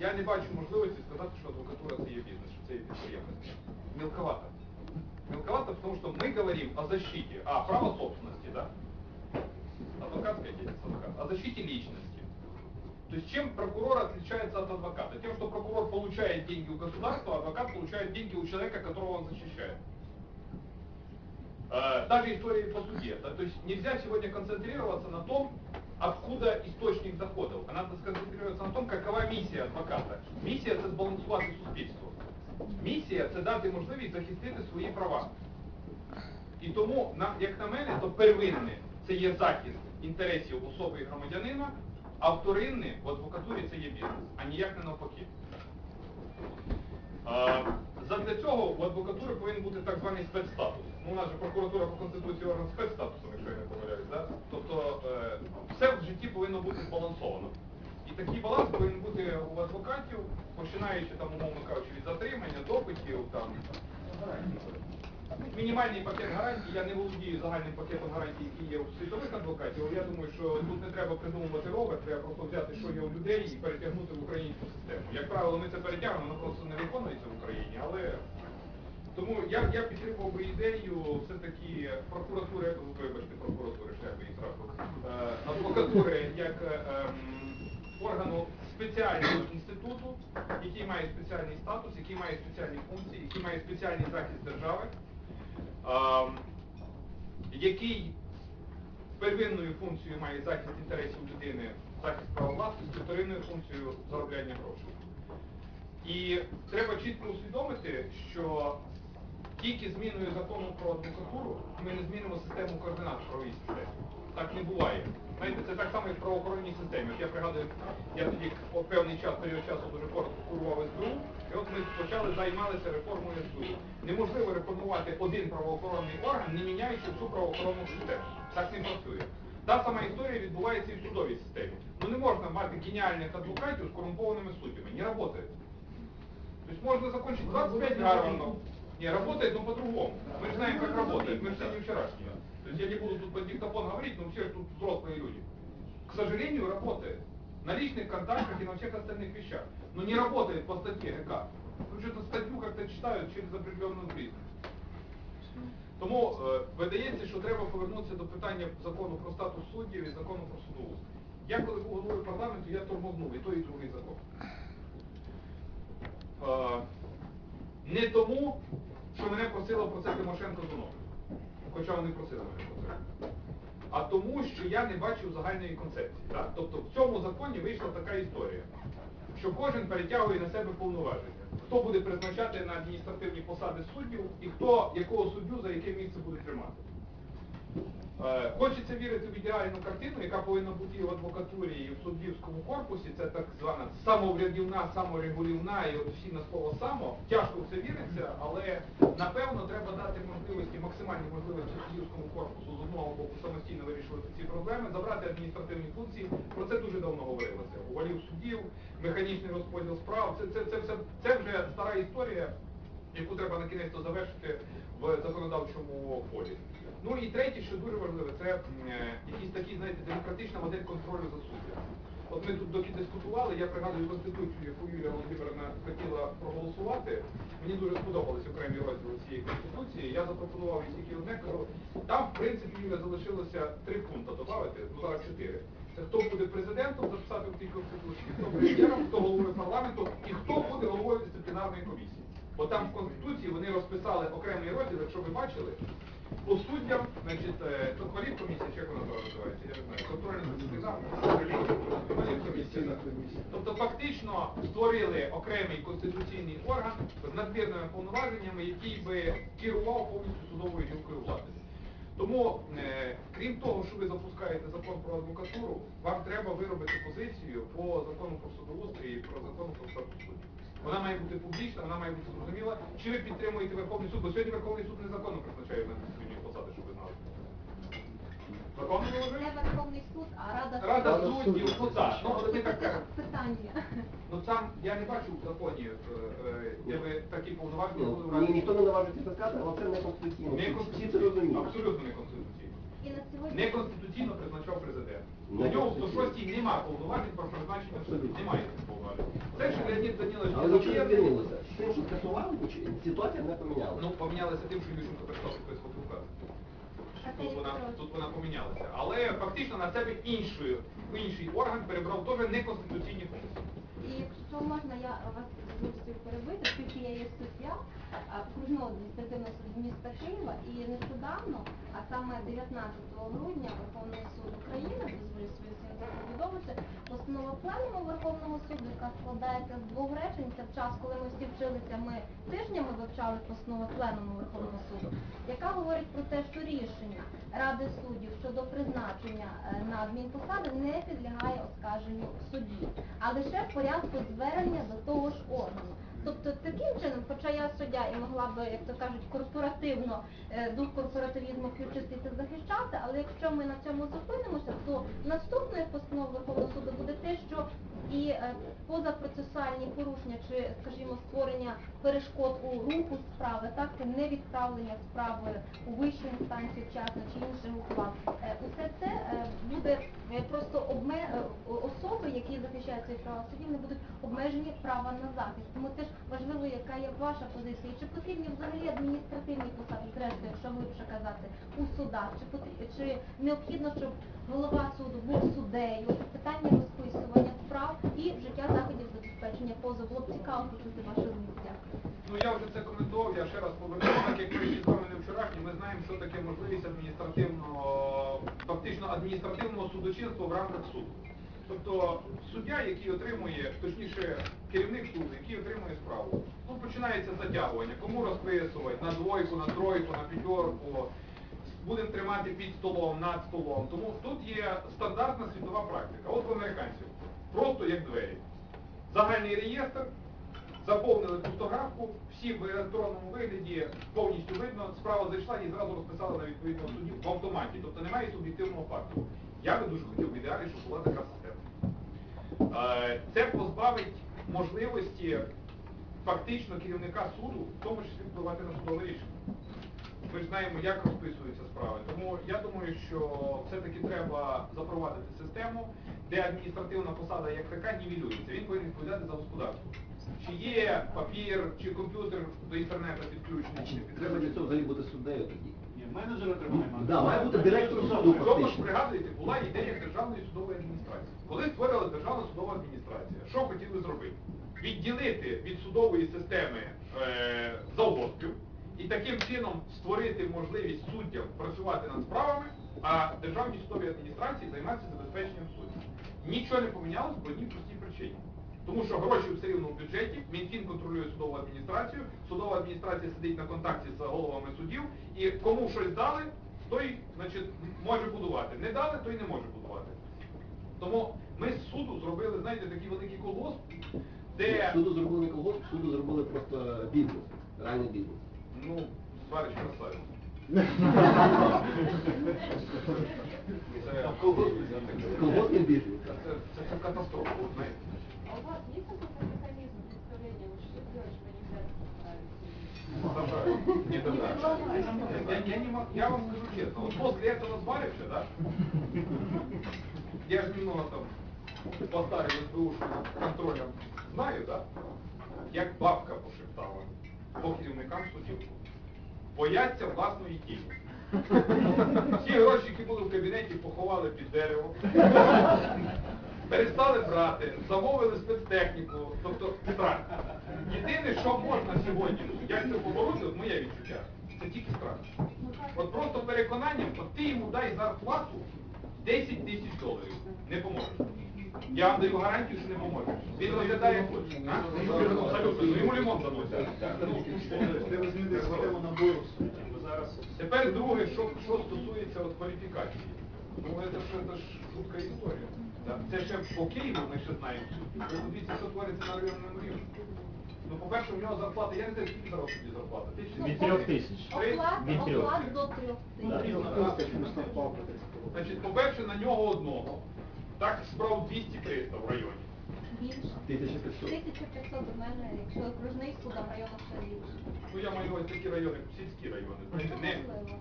я не бачу можливості сказати, що адвокатура це є бізнес, що це є підприємництво. Мелковато. Мелковато, потому что мы говорим о защите, а, право собственности, да? Адвокатская деятельность, адвокат. О защите личности. То есть чем прокурор отличается от адвоката? Тем, что прокурор получает деньги у государства, а адвокат получает деньги у человека, которого он защищает. Э, Даже истории по суде. да, То есть нельзя сегодня концентрироваться на том, откуда источник доходов. А надо сконцентрироваться на том, какова місія адвоката. Місія це збалансувати суспільство. Місія це дати можливість захистити свої права. І тому, як на мене, то первинне це є захист інтересів особи і громадянина, а вторинне в адвокатурі це є бізнес, а ніяк не навпаки. Задля цього в адвокатури повинен бути так званий спецстатус. Ну, у нас же прокуратура по Конституції орган спецстатусу, якщо я не помиляюсь. Да? Тобто е, все в житті повинно бути збалансовано. І такий баланс повинен бути у адвокатів, починаючи там, умовно кажучи, від затримання, допитів, там, мінімальний пакет гарантій, я не володію загальним пакетом гарантій, який є у світових адвокатів, але я думаю, що тут не треба придумувати ровер, треба просто взяти, що є у людей і перетягнути в українську систему. Як правило, ми це перетягнемо, воно просто не виконується в Україні, але тому я, я підтримував би ідею все-таки прокуратури, вибачте, прокуратури, шлях би їх е, адвокатури як е, ем, органу спеціального інституту, який має спеціальний статус, який має спеціальні функції, який має спеціальний захист держави, який первинною функцією має захист інтересів людини, захист права власності, вторинною функцією заробляння грошей. І треба чітко усвідомити, що тільки зміною закону про адвокатуру ми не змінимо систему координат в правовій системі. Так не буває. Знаєте, це так само, як в правоохоронній системі. От я пригадую, я тоді о певний час, період часу дуже коротко курував СБУ, і от ми почали займалися реформою СБУ. Неможливо реформувати один правоохоронний орган, не міняючи всю правоохоронну систему. Так не працює. Та сама історія відбувається і в судовій системі. Ну не можна мати геніальних адвокатів з корумпованими суддями. Не працює. То есть можно закончить 25 гарвардов. Не, работает, но по-другому. Мы же знаем, как работает. Мы же все не вчерашние. То есть я не буду тут под диктофон говорить, но все же тут взрослые люди. К сожалению, работает. На личных контактах и на всех остальных вещах. Но не работает по статье ГК. Ну что-то статью как-то читают через определенную призму. Тому е, видається, що треба повернутися до питання закону про статус суддів і закону про судоустрій. Я коли був головою парламенту, я тормознув і той, і другий закон. Е, не тому, мене просила про це Тимошенко знову. хоча вони просили мене про це, а тому, що я не бачив загальної концепції. Так? Тобто в цьому законі вийшла така історія, що кожен перетягує на себе повноваження. Хто буде призначати на адміністративні посади суддів і хто якого суддю за яке місце буде тримати. Е, Хочеться вірити в ідеальну картину, яка повинна бути і в адвокатурі, і в суддівському корпусі. Це так звана самоврядівна, саморегулівна і от всі на слово само. Тяжко в це віриться, але напевно треба дати можливості, максимальні можливості суддівському корпусу з одного боку самостійно вирішувати ці проблеми, забрати адміністративні функції. Про це дуже давно говорилося. Увалів суддів, механічний розподіл справ. Це, це, це, все, це вже стара історія яку треба на кінець завершити в законодавчому полі. Ну і третє, що дуже важливе, це е, якийсь такий, знаєте, демократична модель контролю за суддями. От ми тут доки дискутували, я пригадую Конституцію, яку Юлія Володимирівна хотіла проголосувати. Мені дуже сподобались окремі розділи цієї Конституції. Я запропонував їй тільки одне, кажу, там, в принципі, Юля, залишилося три пункти додати, ну зараз чотири. Це хто буде президентом записати в тій Конституції, хто прем'єром, хто головою парламенту і хто буде головою дисциплінарної комісії. Бо там в Конституції вони розписали окремий розділ, якщо ви бачили, по суддям, значить, е, то кваліфкомісія, чи як вона називається, я не знаю, контрольна кваліфкомісія. Тобто фактично створили окремий конституційний орган з надмірними повноваженнями, який би керував повністю судовою гілкою влади. Тому, е, крім того, що ви запускаєте закон про адвокатуру, вам треба виробити позицію по закону про судоустрій і про закон про статус суддів. Вона має бути публічна, вона має бути зрозуміла. Чи ви підтримуєте Верховний суд? Бо сьогодні Верховний суд незаконно призначає на адміністративні посади, щоб ви знали. Законно Не? Верховний суд, а Рада Рада суддів. ну так, ну але так питання. Ну там я не бачу в законі, е, е, де ви такі повноваження були в Ну, ні, ніхто не наважиться це сказати, але це не конституційно. Не Всі конституційно. це розуміють. Абсолютно не конституційно. Неконституційно призначав президент. На нього в 106 немає повноважень про призначення суддів. Немає повноважень. Те, що Леонід Данілович Але Лазарєв, змінилося. Тим, що скасували, ситуація не помінялася. ну, помінялося тим, що Ющенко перестав підписувати указ. Тут вона, тут вона помінялася. Але фактично на себе інший, інший орган перебрав теж неконституційні функції. Якщо можна, я вас дозволю перебити, оскільки я є суддя окружного адміністративного суду міста Києва, і нещодавно, а саме 19 грудня Верховний суд України, дозволю свою сім'ю повідомити, постанова пленуму Верховного суду, яка складається з двох речень, це в час, коли ми всі вчилися, ми тижнями вивчали постанови пленуму Верховного суду, яка говорить про те, що рішення Ради суддів щодо призначення е, на адмінпосади не підлягає оскарженню в суді, а лише в порядку звернення до того ж органу. Тобто таким чином, хоча я суддя і могла би, як то кажуть, корпоративно е, дух корпоративізму включити та захищати, але якщо ми на цьому зупинимося, то наступною постановою Верховного суду буде те, що і е, позапроцесуальні порушення чи, скажімо, створення перешкод у руху справи, так це не відправлення справи у вищу інстанцію вчасно чи інших ухвал. Е, Усе це е, буде просто обме... особи, які захищають свої права в суді, вони будуть обмежені права на захист. Тому теж важливо, яка є ваша позиція, чи потрібні взагалі адміністративні посади, зрештою, якщо глибше казати, у судах, чи потрібно, чи необхідно, щоб голова суду був суддею, питання розписування справ і вжиття заходів забезпечення позову. Було б цікаво почути ваше змістя. Ну я вже це коментував, я ще раз повернув, так як не вчорашні, ми знаємо, що таке можливість адміністративного, фактично адміністративного судочинства в рамках суду. Тобто суддя, який отримує, точніше керівник суду, який отримує справу, ну починається затягування, кому розписувати, на двойку, на тройку, на п'ятерку, будемо тримати під столом, над столом. Тому тут є стандартна світова практика. От в американців, просто як двері. Загальний реєстр, заповнили пустографку, всі в електронному вигляді повністю видно, справа зайшла і зразу розписали на відповідному суді в автоматі. Тобто немає суб'єктивного факту. Я би дуже хотів в ідеалі, щоб була така система. Е, Це позбавить можливості фактично керівника суду, в тому числі впливати на судове рішення. Ми ж знаємо, як розписуються справи. Тому я думаю, що все-таки треба запровадити систему, де адміністративна посада як така нівелюється. Він повинен відповідати за господарство. Чи є папір, чи комп'ютер до інтернету підключений, чи не Треба для цього взагалі бути суддею тоді. Ні, менеджера треба наймати. Да, має бути директор суду. Тому ж пригадуєте, була ідея Державної судової адміністрації. Коли створила Державна судова адміністрація, що хотіли зробити? Відділити від судової системи е, завгоспів і таким чином створити можливість суддям працювати над справами, а Державній судовій адміністрації займатися забезпеченням суддів. Нічого не помінялось по одній простій причині. Тому що гроші все рівно в бюджеті, Мінфін контролює судову адміністрацію, судова адміністрація сидить на контакті з головами судів, і кому щось дали, той значить, може будувати. Не дали, той не може будувати. Тому ми з суду зробили, знаєте, такий великий колгосп, де, Суду зробили колгосп, суду зробили просто бізнес, реальний бізнес. ну, товариш красавець. Це, Колгоспний бізнес. це, це, це катастрофа, от знаєте. А у вас есть какой-то механизм представления, вот что делать, чтобы не взять Не да. Я, я, не мог, я вам скажу честно, вот после этого сварища, да, я же немного там по старым СБУшным контролем знаю, да, як бабка пошептала по керівникам судів. Бояться власної тіні. Всі гроші, які були в кабінеті, поховали під дерево. Перестали брати, замовили спецтехніку, тобто страх. Єдине, що можна сьогодні, як це побороти, моє відчуття, це тільки страх. От просто переконанням, от ти йому дай зарплату 10 тисяч доларів, не поможеш. Я вам даю гарантію, що не поможеш. Він розглядає хоче. Абсолютно, ну йому лимон зараз Тепер друге, що, що стосується от кваліфікації. Ну, це ж, це ж жутка історія. Це ще по Києву ми ще знаємо. Ну, Дивіться, що твориться на районному рівні. Ну, по-перше, у нього зарплата, я не знаю, скільки зараз собі зарплата. Від трьох тисяч. Оклад, Від трьох. оклад до трьох тисяч. Значить, по-перше, на нього одного. Так, справ 200-300 в районі. Більше. 1500. 1500 в мене, якщо окружний суд, а районах ще більше. Ну, я маю ось такі райони, сільські райони. Знаєте, не, Можливо.